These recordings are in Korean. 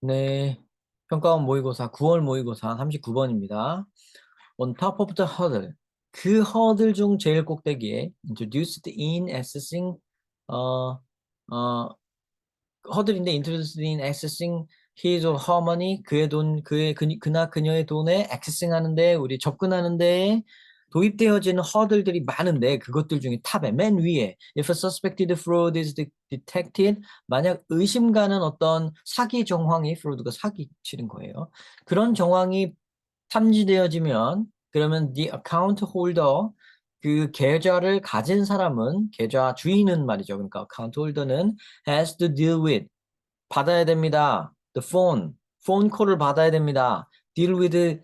네. 평가원 모의고사 9월 모의고사 39번입니다. On top of the hurdle. 그 허들 중 제일 꼭대기에 introduced in assessing 어, 어, 허들인데 introduced in accessing his or her money 그의 돈 그의 그, 그나 그녀의 돈에 accessing 하는데 우리 접근하는데 도입되어지는 허들들이 많은데 그것들 중에 탑에 맨 위에 if a suspected fraud is de- detected 만약 의심 가는 어떤 사기 정황이 fraud가 사기 치는 거예요. 그런 정황이 탐지되어지면 그러면 the account holder 그 계좌를 가진 사람은 계좌 주인은 말이죠. 그러니까 account holder는 has to deal with 받아야 됩니다. the phone phone call을 받아야 됩니다. deal with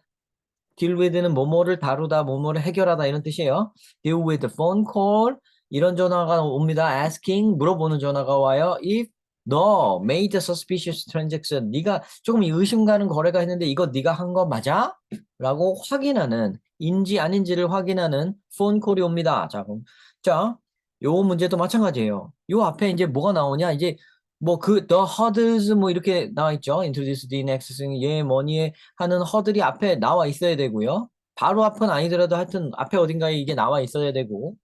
deal with는 뭐뭐를 다루다, 뭐뭐를 해결하다 이런 뜻이에요. deal with phone call 이런 전화가 옵니다. asking 물어보는 전화가 와요. if 너 made a suspicious transaction 네가 조금 의심 가는 거래가 했는데 이거 네가 한 거 맞아? 라고 확인하는 인지 아닌지를 확인하는 phone call이 옵니다. 자, 그럼 자, 요 문제도 마찬가지예요. 요 앞에 이제 뭐가 나오냐? 이제 뭐 그 the hurdles 뭐 이렇게 나와 있죠. introduce the next 얘 뭐니 하는 허들이 앞에 나와 있어야 되고요. 바로 앞은 아니더라도 하여튼 앞에 어딘가에 이게 나와 있어야 되고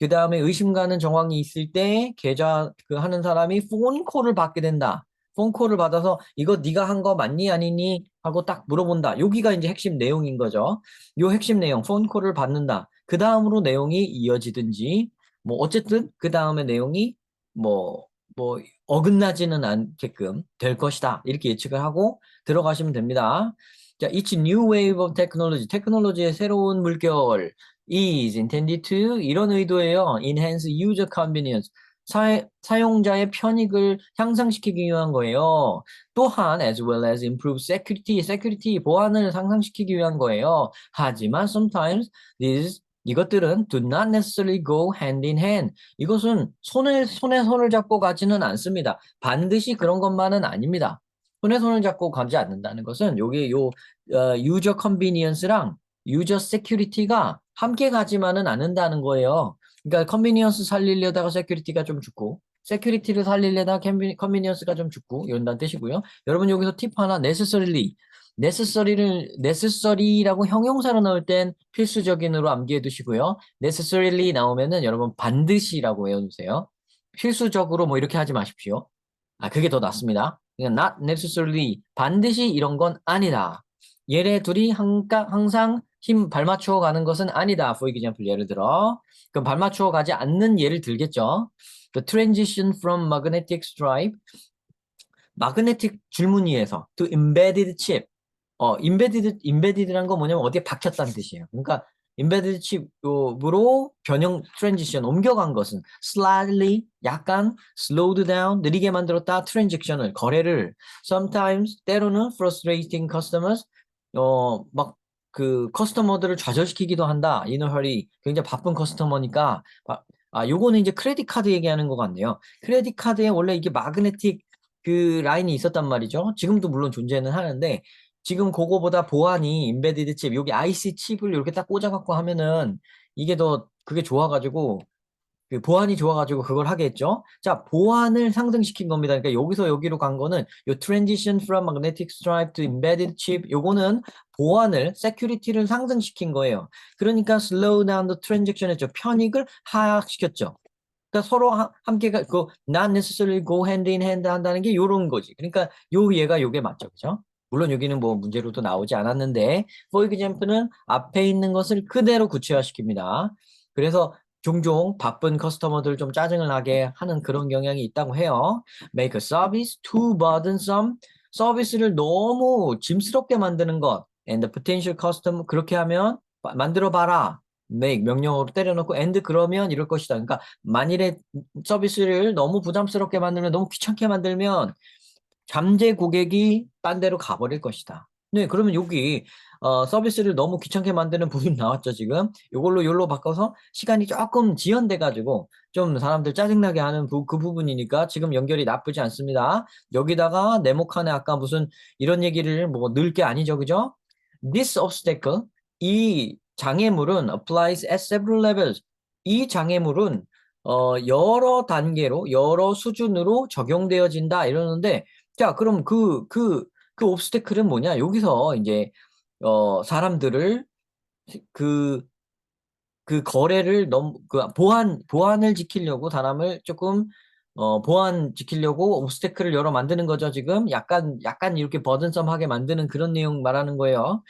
그 다음에 의심 가는 정황이 있을 때 계좌 그 하는 사람이 폰콜을 받게 된다. 폰콜을 받아서 이거 네가 한 거 맞니 아니니 하고 딱 물어본다. 여기가 이제 핵심 내용인 거죠. 요 핵심 내용 폰콜을 받는다. 그 다음으로 내용이 이어지든지 뭐 어쨌든 그 다음에 내용이 뭐 뭐 어긋나지는 않게끔 될 것이다. 이렇게 예측을 하고 들어가시면 됩니다. 자, each new wave of technology, 테크놀로지의 새로운 물결 is intended to 이런 의도예요. enhance user convenience. 사, 사용자의 편익을 향상시키기 위한 거예요. 또한 as well as improve security, security 보안을 상상시키기 위한 거예요. 하지만 sometimes these 이것들은 do not necessarily go hand in hand. 이것은 손에 손에 손을 잡고 가지는 않습니다. 반드시 그런 것만은 아닙니다. 손에 손을 잡고 가지 않는다는 것은 여기 요 어, 유저 컨비니언스랑 유저 세큐리티가 함께 가지만은 않는다는 거예요. 그러니까 컨비니언스 살리려다가 세큐리티가 좀 죽고 세큐리티를 살리려다가 컨비니언스가 좀 죽고 이런다는 뜻이고요. 여러분 여기서 팁 하나 necessarily necessary를 necessary라고 형용사로 넣을 땐 필수적인으로 암기해 두시고요. necessarily 나오면은 여러분 반드시라고 외워 두세요. 필수적으로 뭐 이렇게 하지 마십시오. 아 그게 더 낫습니다. 그러니까 not necessarily 반드시 이런 건 아니다. 얘네 둘이 항상 힘 발맞추어 가는 것은 아니다. For example 예를 들어 그럼 발맞추어 가지 않는 예를 들겠죠. The transition from magnetic stripe magnetic 줄무늬에서 to embedded chip 어, embedded, embedded란 건 뭐냐면 어디에 박혔다는 뜻이에요. 그러니까 embedded chip으로 변형 트랜지션 옮겨간 것은 slightly 약간 slowed down 느리게 만들었다 transaction을 거래를 sometimes 때로는 frustrating customers 어막 그 커스터머들을 좌절시키기도 한다. hurry 굉장히 바쁜 커스터머니까 아 요거는 이제 크레딧 카드 얘기하는 것 같네요. 크레딧 카드에 원래 이게 마그네틱 그 라인이 있었단 말이죠. 지금도 물론 존재는 하는데 지금 그거보다 보안이 인베디드 칩, 여기 IC 칩을 이렇게 딱 꽂아갖고 하면은 이게 더 그게 좋아가지고 그 보안이 좋아가지고 그걸 하겠죠. 자, 보안을 상승시킨 겁니다. 그러니까 여기서 여기로 간 거는 요 transition from magnetic stripe to embedded chip 요거는 보안을 security를 상승시킨 거예요. 그러니까 slow down the transaction 했죠. 편익을 하락시켰죠. 그러니까 서로 하, 함께 가, 그 not necessarily go hand in hand 한다는 게 요런 거지. 그러니까 요 얘가 요게 맞죠. 그죠? 물론 여기는 뭐 문제로도 나오지 않았는데 for example는 앞에 있는 것을 그대로 구체화시킵니다. 그래서 종종 바쁜 커스터머들 좀 짜증을 나게 하는 그런 경향이 있다고 해요. Make a service too burdensome. 서비스를 너무 짐스럽게 만드는 것. And the potential customer 그렇게 하면 만들어 봐라. make 명령어로 때려놓고 and 그러면 이럴 것이다. 그러니까 만일에 서비스를 너무 부담스럽게 만들면 너무 귀찮게 만들면 잠재 고객이 딴 데로 가버릴 것이다. 네, 그러면 여기 어, 서비스를 너무 귀찮게 만드는 부분 나왔죠, 지금. 이걸로 요로 바꿔서 시간이 조금 지연돼 가지고 좀 사람들 짜증나게 하는 부, 그 부분이니까 지금 연결이 나쁘지 않습니다. 여기다가 네모칸에 아까 무슨 이런 얘기를 뭐 넣을 게 아니죠, 그죠? This obstacle, 이 장애물은 applies at several levels. 이 장애물은 어, 여러 단계로, 여러 수준으로 적용되어진다 이러는데 자, 그럼 그, 그, 그 옵스테클은 뭐냐? 여기서 이제, 어, 사람들을 그, 그 거래를 너무, 그 보안, 보안을 지키려고 사람을 조금, 어, 보안 지키려고 옵스테클을 열어 만드는 거죠, 지금. 약간, 약간 이렇게 버든섬하게 만드는 그런 내용 말하는 거예요.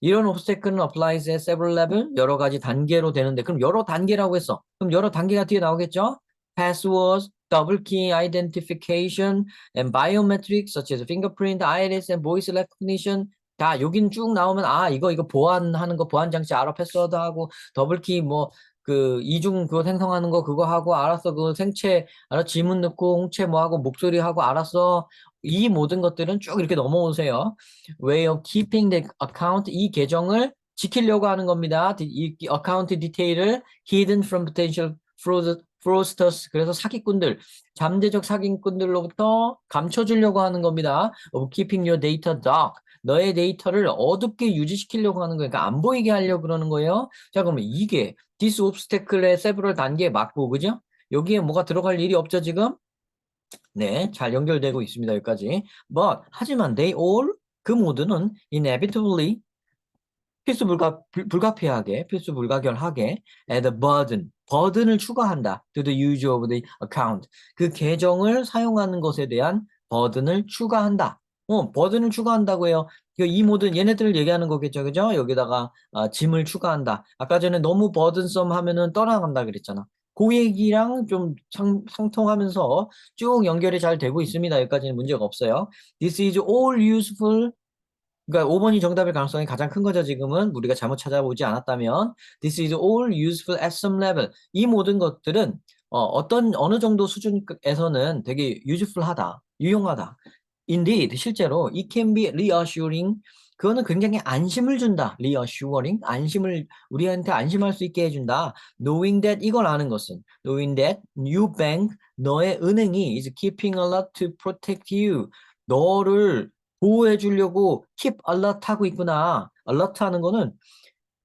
이런 옵스테클은 applies at several level, 여러 가지 단계로 되는데, 그럼 여러 단계라고 했어. 그럼 여러 단계가 뒤에 나오겠죠? passwords, double key identification, and biometrics such as fingerprint, iris, and voice recognition. 자, 여긴 쭉 나오면, 아, 이거, 이거 보안하는 거, 보안 장치 알아, 패스워드 하고, 더블 키, 뭐, 그, 이중 그거 생성하는 거, 그거 하고, 알았어. 그 생체, 알아, 지문 넣고, 홍채 뭐 하고, 목소리 하고, 알았어. 이 모든 것들은 쭉 이렇게 넘어오세요. way of keeping the account, 이 계정을 지키려고 하는 겁니다. 이 어카운트 디테일을 hidden from potential fraud, fraudsters, 그래서 사기꾼들, 잠재적 사기꾼들로부터 감춰주려고 하는 겁니다. of keeping your data dark, 너의 데이터를 어둡게 유지시키려고 하는 거니까 안 보이게 하려고 그러는 거예요. 자, 그러면 이게 this obstacle의 several 단계에 맞고, 그죠? 여기에 뭐가 들어갈 일이 없죠, 지금? 네, 잘 연결되고 있습니다, 여기까지. But, 하지만 they all, 그 모두는 inevitably 필수 불가, 불- 불가피하게, 필수 불가결하게 add a burden, 버든을 추가한다 to the use of the account. 그 계정을 사용하는 것에 대한 버든을 추가한다. 어, 버든을 추가한다고 해요. 이거 이 모든 얘네들을 얘기하는 거겠죠, 그죠? 여기다가 아, 짐을 추가한다. 아까 전에 너무 버든썸 하면은 떠나간다 그랬잖아. 그 얘기랑 좀 상, 상통하면서 쭉 연결이 잘 되고 있습니다. 여기까지는 문제가 없어요. This is all useful 그러니까 5번이 정답일 가능성이 가장 큰 거죠, 지금은. 우리가 잘못 찾아보지 않았다면. This is all useful at some level. 이 모든 것들은 어, 떤 어느 정도 수준에서는 되게 useful하다, 유용하다. Indeed, 실제로 it can be reassuring. 그거는 굉장히 안심을 준다. reassuring. 안심을, 우리한테 안심할 수 있게 해준다. knowing that, 이걸 아는 것은. knowing that you bank, 너의 은행이 is keeping a lot to protect you. 너를 보호해 주려고 keep alert 하고 있구나. alert 하는 거는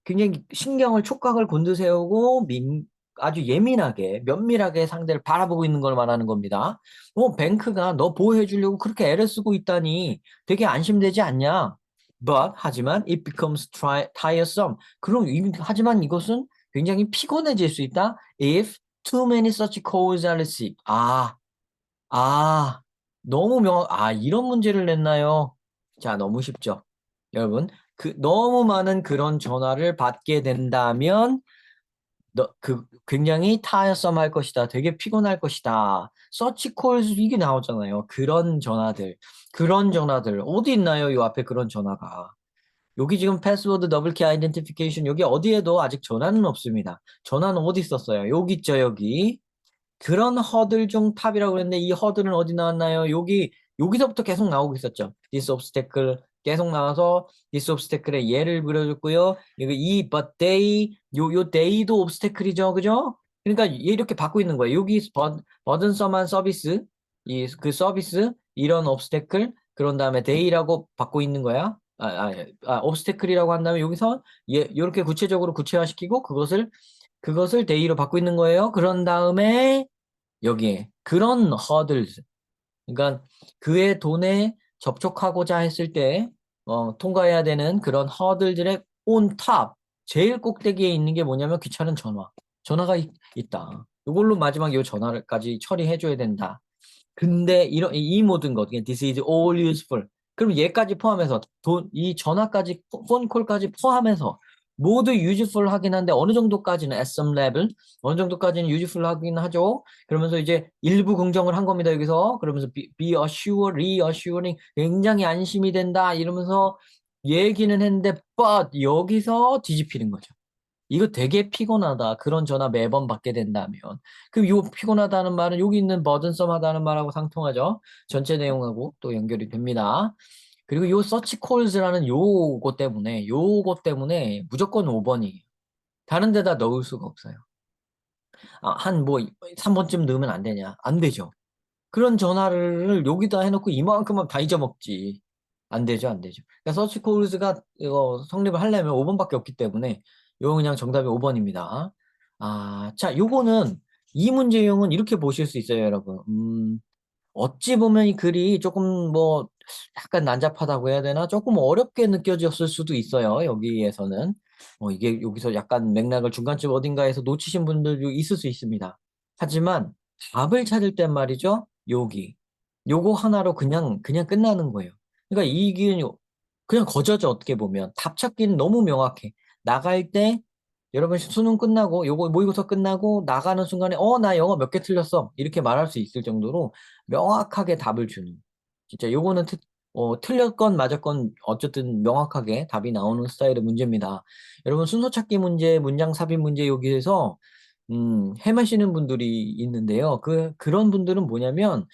굉장히 신경을 촉각을 곤두세우고 민, 아주 예민하게 면밀하게 상대를 바라보고 있는 걸 말하는 겁니다. 어, 뱅크가 너 보호해 주려고 그렇게 애를 쓰고 있다니 되게 안심되지 않냐? But 하지만 it becomes tiresome. 그럼 이- 하지만 이것은 굉장히 피곤해질 수 있다. If too many such calls are received. 아, 아, 너무 명, 아, 이런 문제를 냈나요? 자, 너무 쉽죠. 여러분, 그, 너무 많은 그런 전화를 받게 된다면, 너, 그, 굉장히 타이어썸 할 것이다. 되게 피곤할 것이다. 서치 콜 이게 나오잖아요. 그런 전화들. 그런 전화들. 어디 있나요? 이 앞에 그런 전화가. 여기 지금 패스워드 더블키 아이덴티피케이션 여기 어디에도 아직 전화는 없습니다. 전화는 어디 있었어요? 여기 있죠, 여기. 그런 허들 중 탑이라고 그랬는데 이 허들은 어디 나왔나요? 여기 여기서부터 계속 나오고 있었죠. this obstacle 계속 나와서 this obstacle의 예를 그려줬고요. 이거 이 but they 요요 day도 obstacle이죠, 그죠? 그러니까 얘 이렇게 받고 있는 거예요. 여기 버, 버든썸한 서비스 이 그 서비스 이런 obstacle 그런 다음에 day라고 받고 있는 거야. 아, 아, 아 obstacle이라고 한 다음에 여기서 얘 이렇게 구체적으로 구체화시키고 그것을 그것을 day로 받고 있는 거예요. 그런 다음에 여기에 그런 hurdles 그러니까 그의 돈에 접촉하고자 했을 때 어, 통과해야 되는 그런 허들들의 on top 제일 꼭대기에 있는 게 뭐냐면 귀찮은 전화 전화가 있, 다. 이걸로 마지막 이 전화까지 처리해 줘야 된다. 근데 이런 이 모든 것 this is all useful. 그럼 얘까지 포함해서 돈, 이 전화까지 폰콜까지 포함해서 모두 유즈풀 하긴 한데 어느 정도까지는 at some level 어느 정도까지는 유즈풀 하긴 하죠. 그러면서 이제 일부 긍정을 한 겁니다. 여기서 그러면서 be, be assured, reassuring 굉장히 안심이 된다 이러면서 얘기는 했는데 but 여기서 뒤집히는 거죠. 이거 되게 피곤하다. 그런 전화 매번 받게 된다면. 그럼 요 피곤하다는 말은 여기 있는 버든썸하다는 말하고 상통하죠. 전체 내용하고 또 연결이 됩니다. 그리고 요 서치 콜즈라는 요거 때문에 요거 때문에 무조건 5번이에요. 다른 데다 넣을 수가 없어요. 아, 한뭐 3번쯤 넣으면 안 되냐? 안 되죠. 그런 전화를 여기다 해놓고 이만큼만 다 잊어먹지. 안 되죠, 안 되죠. 그러니까 서치 콜즈가 이거 성립을 하려면 5번밖에 없기 때문에 요거 그냥 정답이 5번입니다. 아, 자, 요거는 이 문제용은 이렇게 보실 수 있어요, 여러분. 음, 어찌 보면 이 글이 조금 뭐 약간 난잡하다고 해야 되나? 조금 어렵게 느껴졌을 수도 있어요. 여기에서는. 어, 이게 여기서 약간 맥락을 중간쯤 어딘가에서 놓치신 분들도 있을 수 있습니다. 하지만 답을 찾을 땐 말이죠. 여기. 요거 하나로 그냥, 그냥 끝나는 거예요. 그러니까 이 기은 그냥 거저죠. 어떻게 보면. 답 찾기는 너무 명확해. 나갈 때 여러분 수능 끝나고 요거 모의고사 끝나고 나가는 순간에 어 나 영어 몇 개 틀렸어 이렇게 말할 수 있을 정도로 명확하게 답을 주는 진짜 요거는 트, 어, 틀렸건 맞았건 어쨌든 명확하게 답이 나오는 스타일의 문제입니다. 여러분 순서 찾기 문제, 문장 삽입 문제 여기에서 음, 헤매시는 분들이 있는데요. 그 그런 분들은 뭐냐면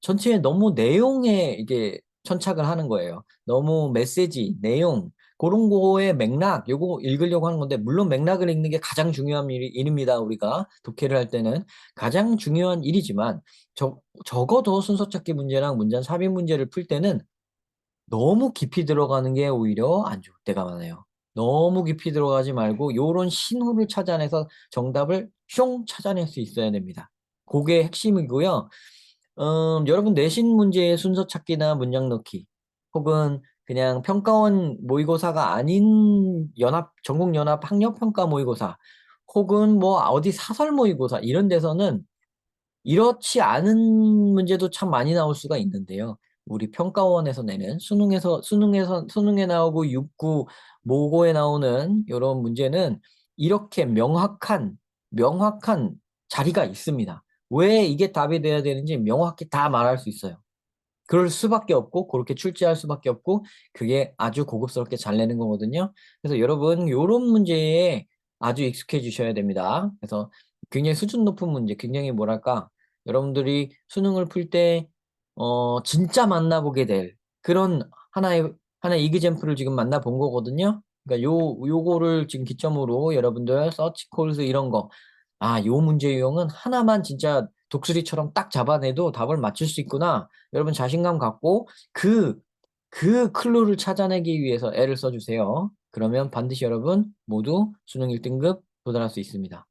전체에 너무 내용에 이게 천착을 하는 거예요. 너무 메시지, 내용 그런 거의 맥락, 요거 읽으려고 하는 건데, 물론 맥락을 읽는 게 가장 중요한 일, 일입니다. 우리가 독해를 할 때는 가장 중요한 일이지만, 적, 적어도 순서 찾기 문제랑 문장 삽입 문제를 풀 때는 너무 깊이 들어가는 게 오히려 안 좋을 때가 많아요. 너무 깊이 들어가지 말고 요런 신호를 찾아내서 정답을 숑 찾아낼 수 있어야 됩니다. 그게 핵심이고요. 음, 여러분 내신 문제의 순서 찾기나 문장 넣기 혹은 그냥 평가원 모의고사가 아닌 연합 전국 연합 학력 평가 모의고사 혹은 뭐 어디 사설 모의고사 이런 데서는 이렇지 않은 문제도 참 많이 나올 수가 있는데요. 우리 평가원에서 내는 수능에서 수능에서 수능에 나오고 육구 모고에 나오는 이런 문제는 이렇게 명확한 명확한 자리가 있습니다. 왜 이게 답이 돼야 되는지 명확히 다 말할 수 있어요. 그럴 수밖에 없고 그렇게 출제할 수밖에 없고 그게 아주 고급스럽게 잘 내는 거거든요. 그래서 여러분 요런 문제에 아주 익숙해지셔야 됩니다. 그래서 굉장히 수준 높은 문제, 굉장히 뭐랄까 여러분들이 수능을 풀 때 어, 진짜 만나보게 될 그런 하나의 하나의 이그젠플을 지금 만나본 거거든요. 그러니까 요 요거를 지금 기점으로 여러분들 서치 콜스 이런 거 아, 요 문제 유형은 하나만 진짜 독수리처럼 딱 잡아내도 답을 맞출 수 있구나. 여러분 자신감 갖고 그, 그 클루를 찾아내기 위해서 애를 써주세요. 그러면 반드시 여러분 모두 수능 1등급 도달할 수 있습니다.